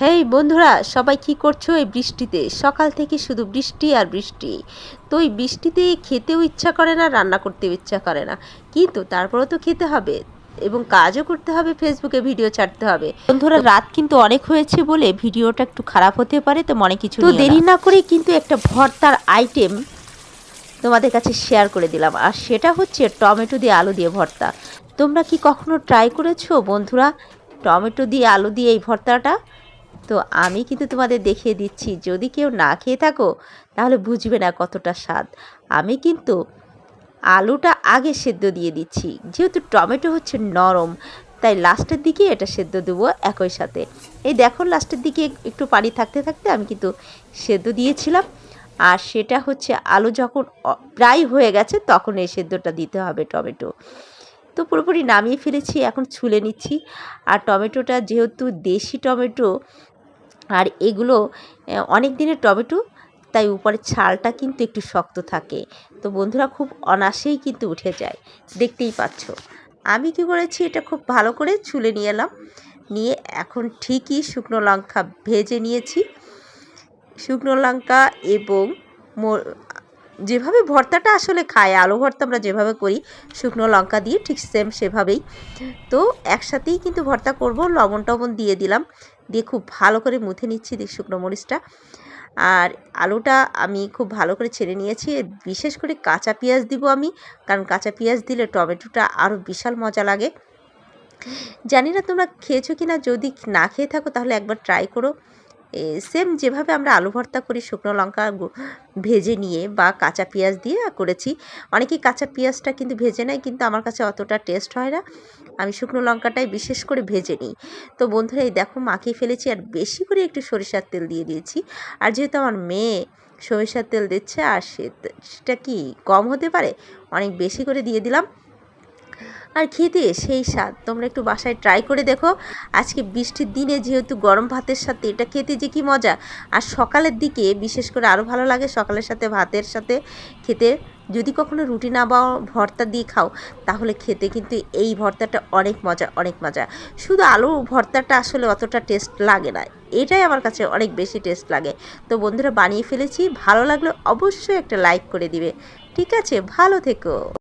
হেই বন্ধুরা সবাই কি করছ এই বৃষ্টিতে? সকাল থেকে শুধু বৃষ্টি আর বৃষ্টি। তো এই বৃষ্টিতে খেতেও ইচ্ছা করে না রান্না করতেও ইচ্ছা করে না। কিন্তু তারপরেও তো খেতে হবে এবং কাজও করতে হবে ফেসবুকে ভিডিও ছাড়তে হবে। বন্ধুরা রাত কিন্তু অনেক হয়েছে বলে ভিডিওটা একটু খারাপ হতে পারে তো মনে কিছু তো দেরি না করে কিন্তু একটা ভর্তার আইটেম তোমাদের কাছে শেয়ার করে দিলাম। আর সেটা হচ্ছে টমেটো দিয়ে আলু দিয়ে ভর্তা। তোমরা কি কখনো ট্রাই করেছ বন্ধুরা? টমেটো দিয়ে আলু দিয়ে এই ভর্তাটা? তো আমি কিন্তু তোমাদের দেখিয়ে দিচ্ছি, যদি কেউ না খেয়ে থাকো, তাহলে বুঝবে না কতটা স্বাদ। আমি কিন্তু আলুটা আগে সেদ্ধ দিয়ে দিচ্ছি, যেহেতু টমেটো হচ্ছে নরম, তাই লাস্টের দিকে এটা সেদ্ধ দেবো একই সাথে। এই দেখো, লাস্টের দিকে একটু পানি থাকতে থাকতে আমি কিন্তু সেদ্ধ দিয়েছিলাম। আর সেটা হচ্ছে আলু যখন প্রায় হয়ে গেছে, তখন এই সেদ্ধটা দিতে হবে টমেটো। তো পুরোপুরি নামিয়ে ফেলেছি, এখন ছুলে নিচ্ছি। আর টমেটোটা যেহেতু দেশি টমেটো, আর এগুলো অনেক দিনের টমেটো, তাই উপরে ছালটা কিন্তু একটু শক্ত থাকে। তো বন্ধুরা, খুব অনাসেই কিন্তু উঠে যায়। দেখতেই পাচ্ছ। আমি কি করেছি, এটা খুব ভালো করে ছুলে নিয়ে এলাম। নিয়ে এখন ঠিকই শুকনো লঙ্কা ভেজে নিয়েছি। শুকনো লঙ্কা এবং যেভাবে ভর্তাটা আসলে খায়, আলু ভর্তা আমরা যেভাবে করি, শুকনো লঙ্কা দিয়ে ঠিক সেম সেভাবেই। তো একসাথেই কিন্তু ভর্তা করব, লবণ টবণ দিয়ে দিলাম, দিয়ে খুব ভালো করে মুথে নিচ্ছি দিয়ে শুকনো মরিচটা। আর আলুটা আমি খুব ভালো করে ছেড়ে নিয়েছি, বিশেষ করে কাঁচা পেঁয়াজ দিব আমি, কারণ কাঁচা পেঁয়াজ দিলে টমেটোটা আরও বিশাল মজা লাগে। জানি না তোমরা খেয়েছো কি না যদি না খেয়ে থাকো তাহলে একবার ট্রাই করো। সেম যেভাবে আমরা আলু ভর্তা করি, শুকনো লঙ্কা ভেজে নিয়ে বা কাঁচা পেঁয়াজ দিয়ে করেছি। অনেকেই কাঁচা পেঁয়াজটা কিন্তু ভেজে নেয়, কিন্তু আমার কাছে অতটা টেস্ট হয় না। আমি শুকনো লঙ্কাটাই বিশেষ করে ভেজে নিই। তো বন্ধুরা, এই দেখো মাখিয়ে ফেলেছি, আর বেশি করে একটু সরিষার তেল দিয়ে দিয়েছি। আর যেহেতু আমার মেয়ে সরিষার তেল দিচ্ছে, আর সেটা কি কম হতে পারে? অনেক বেশি করে দিয়ে দিলাম। আর খেতে সেই স্বাদ। তোমরা একটু বাসায় ট্রাই করে দেখো। আজকে বৃষ্টির দিনে যেহেতু গরম ভাতের সাথে, এটা খেতে যে কি মজা। আর সকালের দিকে বিশেষ করে আরও ভালো লাগে সকালের সাথে, ভাতের সাথে খেতে। যদি কখনো রুটি না বা ভর্তা দিয়ে খাও, তাহলে খেতে কিন্তু এই ভর্তাটা অনেক মজা অনেক মজা। শুধু আলু ভর্তাটা আসলে অতটা টেস্ট লাগে না। এটাই আমার কাছে অনেক বেশি টেস্ট লাগে। তো বন্ধুরা, বানিয়ে ফেলেছি। ভালো লাগলে অবশ্যই একটা লাইক করে দিবে। ঠিক আছে, ভালো থেকো।